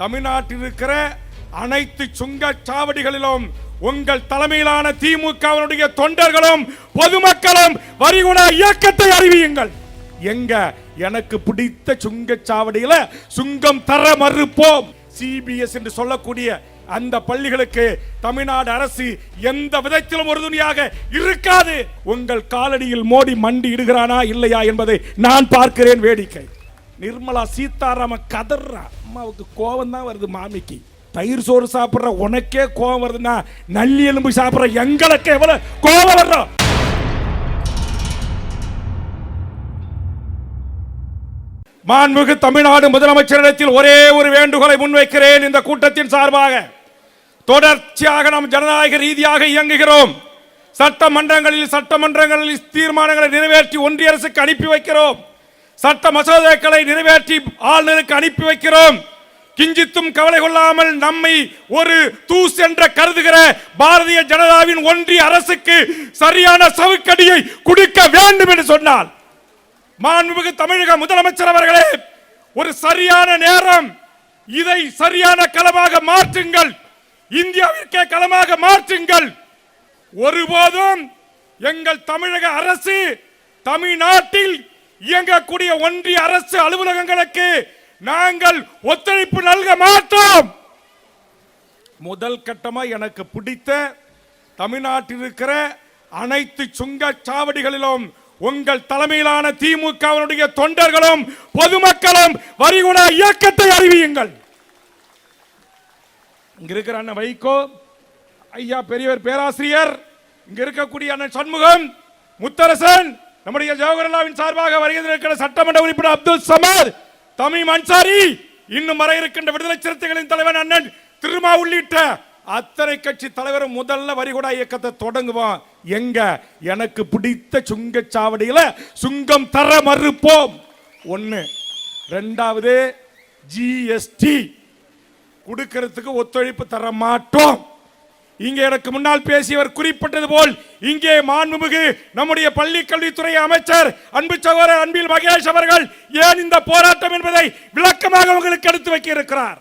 தமிழ்நாட்டில் இருக்கிற அனைத்து சுங்கச்சாவடிகளிலும் உங்கள் தலைமையிலான திமுகவினுடைய தொண்டர்களும் பொதுமக்களும் வரிகுண இயக்கத்தை அறிவியுங்கள். எங்க எனக்கு பிடித்த சுங்கச்சாவடியில சுங்கம் தர மறுப்போம். சிபிஎஸ் என்று சொல்லக்கூடிய அந்த பள்ளிகளுக்கு தமிழ்நாடு அரசு எந்த விதத்திலும் உறுதுணையாக இருக்காது. உங்கள் காலடியில் மோடி மண்டி இடுகிறானா இல்லையா என்பதை நான் பார்க்கிறேன் வேடிக்கை. நிர்மலா சீதாராம கதறா அம்மாவுக்கு கோபம் தான் வருது மாமிக்கு. தயிர் சோறு சாப்பிடுற உனக்கே கோபம் வருதுன்னா நல்லி எலும்பு சாப்பிடுற எங்களுக்கு எவ்வளவு கோபம் வர்றோம் மாண்புமிகு தமிழ்நாடு முதலமைச்சரிடத்தில் ஒரே ஒரு வேண்டுகோளை முன்வைக்கிறேன் இந்த கூட்டத்தின் சார்பாக. தொடர்ச்சியாக நாம் ஜனநாயக ரீதியாக இயங்குகிறோம். சட்டமன்றங்களில் சட்டமன்றங்களில் தீர்மானங்களை நிறைவேற்றி ஒன்றிய அரசுக்கு அனுப்பி வைக்கிறோம். சட்ட மசோதாக்களை நிறைவேற்றி ஆளுநருக்கு அனுப்பி வைக்கிறோம். கிஞ்சித்தும் கவலை கொள்ளாமல் நம்மை ஒரு தூஸ் என்ற கருதுகிற பாரதிய ஜனதாவின் ஒன்றிய அரசுக்கு சரியான சவுக்கடியை கொடுக்க வேண்டும் என்று சொன்னால் மாண்புமிகு தமிழக முதலமைச்சர் அவர்களே ஒரு சரியான நேரம் இதை சரியான களமாக மாற்றுங்கள் இந்தியாவிற்கே களமாக மாற்றுங்கள். ஒருபோதும் எங்கள் தமிழக அரசு தமிழ்நாட்டில் இயங்கக்கூடிய ஒன்றிய அரசு அலுவலகங்களுக்கு நாங்கள் ஒத்துழைப்பு நல்க மாட்டோம். முதல் கட்டமா எனக்கு பிடித்த தமிழ்நாட்டில் இருக்கிற அனைத்து சுங்க சாவடிகளிலும் உங்கள் தலைமையிலான திமுகவினுடைய தொண்டர்களும் பொதுமக்களும் வரிகுணா இயக்கத்தை அறிவியுங்கள். இங்க இருக்கிற அண்ணன் வைகோ ஐயா பெரியவர் பேராசிரியர் இங்க இருக்கக்கூடிய அண்ணன் சண்முகம் முத்தரசன் நம்முடைய ஜவஹர்லாவின் சார்பாக வருகின்ற சட்டமன்ற உறுப்பினர் அப்துல் சமர் தமிம் அன்சாரி இன்னும் வர இருக்கின்ற விடுதலை சிறுத்தைகளின் தலைவர் அண்ணன் திருமா உள்ளிட்ட அத்தனை கட்சி தலைவரும் முதல்ல வரிகுடா இயக்கத்தை தொடங்குவோம் எங்க? எனக்கு பிடித்த சுங்கச்சாவடியில சுங்கம் தர மறுப்போம். ஒண்ணு. ரெண்டாவது ஜிஎஸ்டி கொடுக்கறதுக்கு ஒத்துழைப்பு தர மாட்டோம். இங்கே எனக்கு முன்னால் பேசியவர் குறிப்பிட்டது போல் இங்கே மாண்புமிகு நம்முடைய பள்ளி கல்வித்துறை அமைச்சர் அன்பு சகோதரர் அன்பில் மகேஷ் அவர்கள் ஏன் இந்த போராட்டம் என்பதை விளக்கமாக உங்களுக்கு எடுத்து வைக்க இருக்கிறார்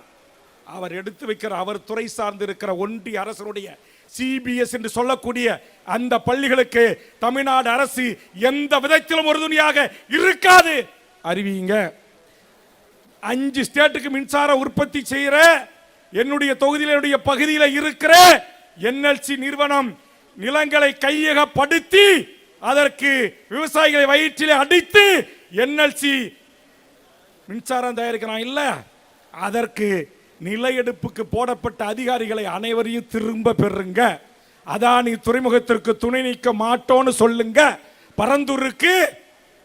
அவர் எடுத்து வைக்கிற அவர் துறை சார்ந்து இருக்கிற ஒன்றிய அரசனுடைய சிபிஎஸ் என்று சொல்லக்கூடிய அந்த பள்ளிகளுக்கு தமிழ்நாடு அரசு எந்த விதத்திலும் உறுதுணையாக இருக்காது. அறிவியுங்க. அஞ்சு ஸ்டேட்டுக்கு மின்சார உற்பத்தி செய்யற என்னுடைய தொகுதியில் என்னுடைய பகுதியில் இருக்கிற என்எல்சி நிறுவனம் நிலங்களை கையகப்படுத்தி அதற்கு விவசாயிகளை வயிற்றிலே அடித்து என்எல்சி மின்சாரம் தயாரிக்கிறான் இல்ல? அதற்கு நிலையெடுப்புக்கு போடப்பட்ட அதிகாரிகளை அனைவரையும் திரும்ப பெறுங்க. அதானி துறைமுகத்திற்கு துணை நீக்க மாட்டோன்னு சொல்லுங்க. பரந்தூருக்கு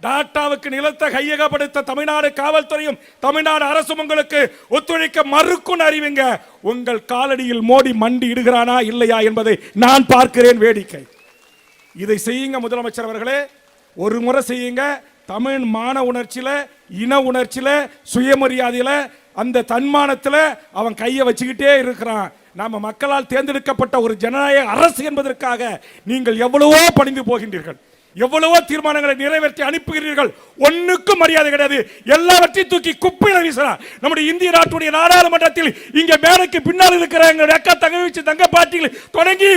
டாட்டாவுக்கு நிலத்தை கையகப்படுத்த தமிழ்நாடு காவல்துறையும் தமிழ்நாடு அரசும் உங்களுக்கு ஒத்துழைக்க மறுக்கும் அறிவிங்க. உங்கள் காலடியில் மோடி மண்டி இடுகிறானா இல்லையா என்பதை நான் பார்க்கிறேன் வேடிக்கை. இதை செய்யுங்க முதலமைச்சர் அவர்களே. ஒரு முறை செய்யுங்க. தமிழ் மான உணர்ச்சியில இன உணர்ச்சியில சுயமரியாதையில அந்த தன்மானத்தில் அவன் கையை வச்சுக்கிட்டே இருக்கிறான். நம்ம மக்களால் தேர்ந்தெடுக்கப்பட்ட ஒரு ஜனநாயக அரசு என்பதற்காக நீங்கள் எவ்வளவோ பணிந்து போகின்றீர்கள். எவ்வளவோ தீர்மானங்களை நிறைவேற்றி அனுப்புகிறீர்கள். ஒண்ணுக்கும் மரியாதை கிடையாது. எல்லாவற்றையும் தூக்கி குப்பையில வீசலாம். நம்முடைய இந்திய நாட்டுடைய நாடாளுமன்றத்தில் இங்க மேடைக்கு பின்னால் இருக்கிற எங்களுடைய அக்கா தங்கச்சி தங்க பாட்டிகள் தொடங்கி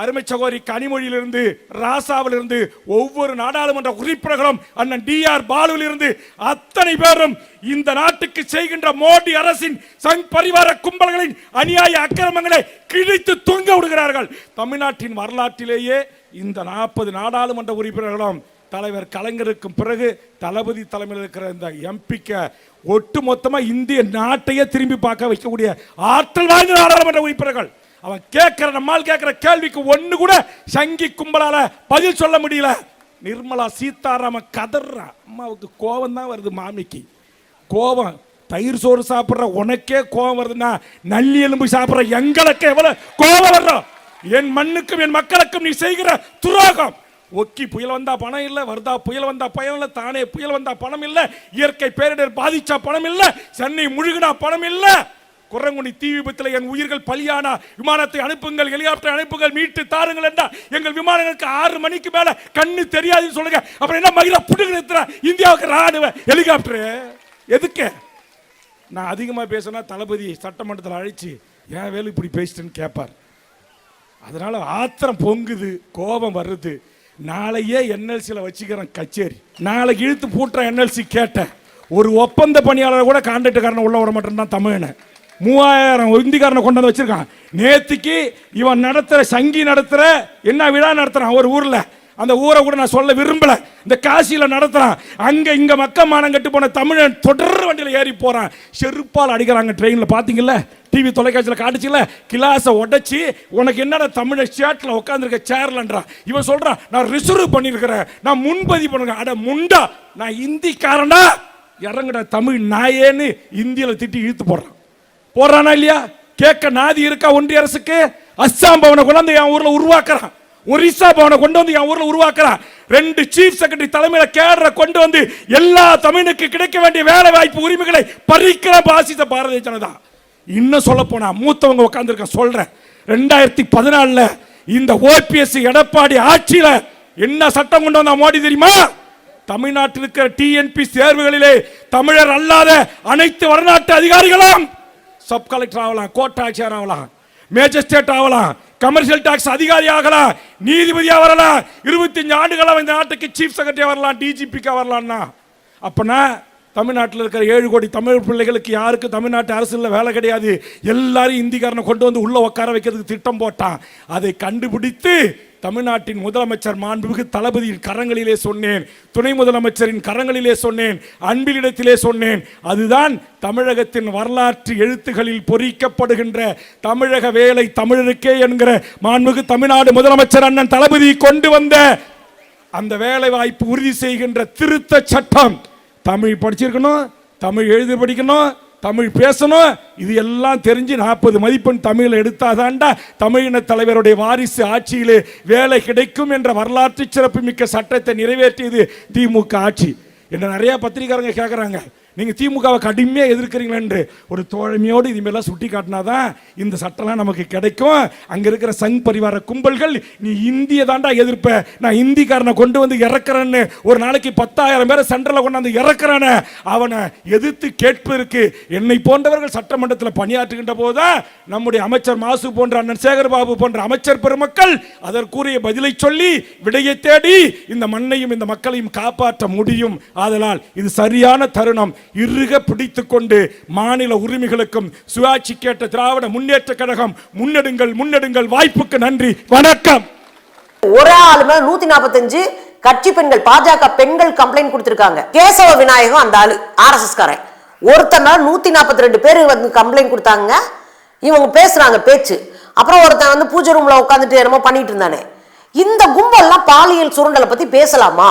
அருமை சகோதரி கனிமொழியிலிருந்து ராசாவிலிருந்து ஒவ்வொரு நாடாளுமன்ற உறுப்பினர்களும் அண்ணன் டி ஆர் பாலுவிலிருந்து அத்தனை பேரும் இந்த நாட்டுக்கு செய்கின்ற மோடி அரசின் சங் பரிவார கும்பல்களின் அநியாய அக்கிரமங்களை கிழித்து தொங்க விடுகிறார்கள். தமிழ்நாட்டின் வரலாற்றிலேயே இந்த நாற்பது நாடாளுமன்ற உறுப்பினர்களும் தலைவர் கலைஞருக்கும் பிறகு தளபதி தலைமையில் இருக்கிற இந்த எம்பிக்க ஒட்டு மொத்தமாக இந்திய நாட்டையே திரும்பி பார்க்க வைக்கக்கூடிய ஆற்றல் வாய்ந்த நாடாளுமன்ற உறுப்பினர்கள். அவன் கேட்கிற நம்மால் கேட்கிற கேள்விக்கு ஒன்று கூட சங்கி கும்பலால பதில் சொல்ல முடியல. நிர்மலா சீதாராம கதறா. அம்மாவுக்கு கோபம் தான் வருது மாமிக்கு. கோபம் தயிர் சோறு சாப்பிட்ற உனக்கே கோபம் வருதுன்னா நல்லி எலும்பு சாப்பிட்ற எங்களுக்கு எவ்வளோ கோபம் வர்றோம்? என் மண்ணுக்கும் என் மக்களுக்கும் நீ செய்கிற துரோகம். ஒக்கி புயல் வந்தா பணம் இல்லை வருதா புயல் வந்தா பயம் இல்லை தானே புயல் வந்தா பணம் இல்லை இயற்கை பேரிடர் பாதிச்சா பணம் இல்லை சென்னை முழுகினா பணம் இல்லை. குரங்குனி தீ விபத்தில் என் உயிர்கள் பலியானா விமானத்தை அனுப்புங்கள் ஹெலிகாப்டர் அனுப்புங்கள் மீட்டு தாருங்கள் என்றா எங்கள் விமானங்களுக்கு ஆறு மணிக்கு மேல கண்ணு தெரியாதுன்னு சொல்லுங்க. அப்புறம் என்ன மகிழ புடுங்க இந்தியாவுக்கு ராணுவ ஹெலிகாப்டர். எதுக்கு? நான் அதிகமாக பேசினா தளபதி சட்டமன்றத்தில் அழைச்சி ஏன் வேலை இப்படி பேசிட்டேன்னு கேட்பார் அதனால ஆத்திரம் பொங்குது கோபம் வருது. நாளையே என்எல்சியில் வச்சுக்கிறேன் கச்சேரி. நாளைக்கு இழுத்து பூட்டுற என்எல்சி கேட்டேன். ஒரு ஒப்பந்த பணியாளரை கூட கான்ட்ராக்டுக்காரனை உள்ள விட மாட்டேன் தமிழனை. மூவாயிரம் இந்திக்காரனை கொண்டு வந்து வச்சிருக்கான். நேத்திக்கு இவன் நடத்துற சங்கி நடத்துற என்ன விழா நடத்துறான்? ஒரு ஊர்ல. அந்த ஊரை கூட நான் சொல்ல விரும்பல. இந்த காசியில நடத்துறான். அங்க இங்க மக்க மானம் கட்டு போன தமிழன் தொடர் வண்டியில ஏறி போறான். செருப்பால் அடிக்கிறாங்க ட்ரெயின்ல பாத்தீங்கல்ல? டிவி தொலைக்காட்சியில் காட்டுச்சுல கிளாஸை உடைச்சி உனக்கு என்னடா தமிழ ஷேட்டில் உட்காந்துருக்க சேர்லன்றான் இவன் சொல்றான் நான் ரிசர்வ் பண்ணியிருக்கிறேன். நான் முன்பதிவு பண்ணுறேன் அட முண்டா! நான் இந்திக்காரனா இறங்குடா தமிழ் நாயேன்னு இந்தியில திட்டி இழுத்து போடுறான். போடுறானா இல்லையா? கேட்க நாதி இருக்கா ஒன்றிய அரசுக்கு? அஸ்ஸாம் பவனை கொண்டு வந்து என் ஊர்ல உருவாக்குறான். ஒரிசா பவனை கொண்டு வந்து என் ஊர்ல உருவாக்குறான். ரெண்டு சீஃப் செக்ரட்டரி தலைமையில கேடரை கொண்டு வந்து எல்லா தமிழுக்கு கிடைக்க வேண்டிய வேலை வாய்ப்பு உரிமைகளை பறிக்கிற பாசித்த பாரதிய ஜனதா. இன்னும் சொல்ல போனா மூத்தவங்க உட்காந்துருக்க சொல்றேன். ரெண்டாயிரத்தி பதினாலுல இந்த ஓபிஎஸ் எடப்பாடி ஆட்சியில என்ன சட்டம் கொண்டு வந்தா மோடி தெரியுமா? தமிழ்நாட்டில் இருக்கிற டிஎன்பி தேர்வுகளிலே தமிழர் அல்லாத அனைத்து வடநாட்டு அதிகாரிகளும் சப் கலெக்டர் ஆகலாம் கோட்டாட்சியர் ஆகலாம் மேஜிஸ்ட்ரேட் ஆகலாம் கமர்ஷியல் டாக்ஸ் அதிகாரி ஆகலாம் நீதிபதியா வரலாம் இருபத்தஞ்சு ஆண்டுகளாக இந்த நாட்டுக்கு சீஃப் செக்ரட்டரி வரலாம் டிஜிபிக்கா வரலாம்னா அப்பனா தமிழ்நாட்டில் இருக்கிற ஏழு கோடி தமிழ் பிள்ளைகளுக்கு யாருக்கு தமிழ்நாட்டு அரசில் வேலை கிடையாது? எல்லாரும் இந்திக்காரனை கொண்டு வந்து உள்ளே உட்கார வைக்கிறதுக்கு திட்டம் போட்டான். அதை கண்டுபிடித்து தமிழ்நாட்டின் முதலமைச்சர் மாண்புமிகு தளபதியின் கரங்களிலே சொன்னேன். துணை முதலமைச்சரின் கரங்களிலே சொன்னேன். அன்பிலிடத்திலே சொன்னேன். அதுதான் தமிழகத்தின் வரலாற்று எழுத்துகளில் பொறிக்கப்படுகின்ற தமிழக வேலை தமிழருக்கே என்கிற மாண்புமிகு தமிழ்நாடு முதலமைச்சர் அண்ணன் தளபதி கொண்டு வந்த அந்த வேலை வாய்ப்பு உறுதி செய்கின்ற திருத்த சட்டம். தமிழ் படிச்சிருக்கணும் தமிழ் எழுதி படிக்கணும் தமிழ் பேசணும். இது எல்லாம் தெரிஞ்சு நாற்பது மதிப்பெண் தமிழில் எடுத்தாதாண்டா தமிழின தலைவருடைய வாரிசு ஆட்சியிலே வேலை கிடைக்கும் என்ற வரலாற்று சிறப்புமிக்க சட்டத்தை நிறைவேற்றியது திமுக ஆட்சி. என்ன நிறைய பத்திரிக்காரங்க கேட்குறாங்க நீங்கள் திமுகவை கடுமையாக எதிர்க்கிறீங்களேன்று ஒரு தோழமையோடு இதுமாரிலாம் சுட்டி காட்டினாதான் இந்த சட்டம்லாம் நமக்கு கிடைக்கும். அங்கே இருக்கிற சங் பரிவார கும்பல்கள் நீ இந்திய தாண்டா எதிர்ப்ப. நான் இந்திக்காரனை கொண்டு வந்து இறக்குறேன்னு ஒரு நாளைக்கு பத்தாயிரம் பேரை சென்டரில் கொண்டாந்து இறக்குறானே அவனை எதிர்த்து கேட்பதற்கு என்னை போன்றவர்கள் சட்டமன்றத்தில் பணியாற்றுகின்ற போதுதான் நம்முடைய அமைச்சர் மாசு போன்ற அண்ணன் சேகர்பாபு போன்ற அமைச்சர் பெருமக்கள் அதற்குரிய பதிலை சொல்லி விடையை தேடி இந்த மண்ணையும் இந்த மக்களையும் காப்பாற்ற முடியும். ஆதலால் இது சரியான தருணம். இறுக பிடித்து கொண்டு மாநில உரிமைகளுக்கும் சுயாட்சி கேட்ட திராவிட முன்னேற்ற கழகம் முன்னெடுங்கள் முன்னெடுங்கள். வாய்ப்புக்கு நன்றி. வணக்கம். ஒரு ஆளு மேல நூத்தி நாற்பத்தஞ்சு கட்சி பெண்கள் பாஜக பெண்கள் கம்ப்ளைண்ட் கொடுத்திருக்காங்க. கேசவ விநாயகம் அந்த ஆளு ஆர்எஸ்எஸ் காரன் ஒருத்தர் மேல நூத்தி நாற்பத்தி ரெண்டு பேர் வந்து கம்ப்ளைண்ட் கொடுத்தாங்க. இவங்க பேசுறாங்க பேச்சு. அப்புறம் ஒருத்தன் வந்து பூஜை ரூம்ல உட்காந்துட்டு என்னமோ பண்ணிட்டு இருந்தானே. இந்த கும்பல்லாம் பாலியல் சுரண்டலை பத்தி பேசலாமா?